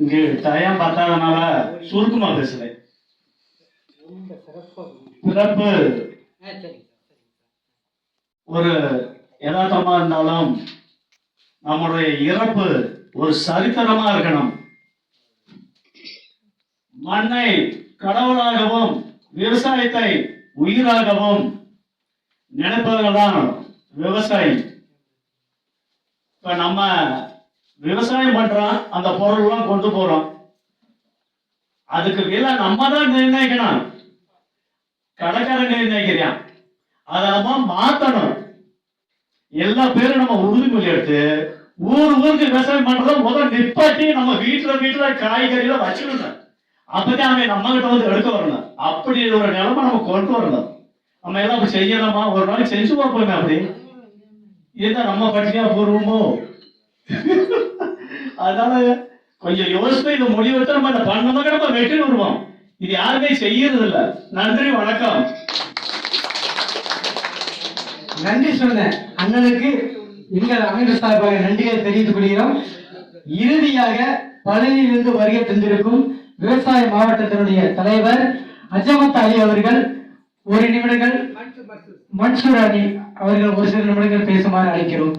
இங்கு டயம் பத்தாதனால சுருக்கமா பேசுறேன். பிறப்பு ஒரு யதார்த்தமா இருந்தாலும் நம்முடைய இறப்பு ஒரு சரித்திரமா இருக்கணும். மண்ணை கடவுளாகவும் விவசாயத்தை உயிராகவும் நினைப்பவர்கள் தான் விவசாயி. இப்ப நம்ம விவசாயம் பண்றான் அந்த பொருள்லாம் கொண்டு போறோம் அதுக்கு விலை நம்ம தான் நிர்ணயிக்கணும். கடைக்காரன் நிர்ணயிக்கிறான். அதை நம்ம மாத்தணும். எல்லா பேரும் நம்ம உறுதிமொழி எடுத்து ஊர் ஊருக்கு விவசாயம் பண்றதை முதல் நிப்பாட்டி நம்ம வீட்டுல வீட்டுல காய்கறிகளை வச்சுக்கணும். அப்பதான் அவன் நம்ம கிட்ட வந்து எடுக்க வரணும். அப்படி ஒரு நிலைமை நம்ம கொண்டு வரணும். நம்ம எல்லாம் அப்படி செய்யலாமா ஒரு நாளைக்கு செஞ்சு பார்ப்போமே அப்படி? இதுதான் நம்ம பட்டினியா போடுவோமோ? அதனால கொஞ்சம் யோசித்து இந்த முடிவெடுத்து நம்ம இந்த பண்ணமாக நம்ம வெற்றி வருவோம் இது யாருமே செய்யறது இல்ல நன்றி வணக்கம். நன்றி சொன்னேன். அண்ணனுக்கு எங்கள் அமைப்பு சார்பாக நன்றியை தெரிவித்துக் கொள்கிறோம். இறுதியாக பழனியிலிருந்து வருகை தந்திருக்கும் விவசாய மாவட்டத்தினுடைய தலைவர் அஜமத் அலி அவர்கள் ஒரு நிமிடங்கள் மன்சூர் அலி அவர்கள் ஒரு சில நிமிடங்கள் பேசுமாறு அழைக்கிறோம்.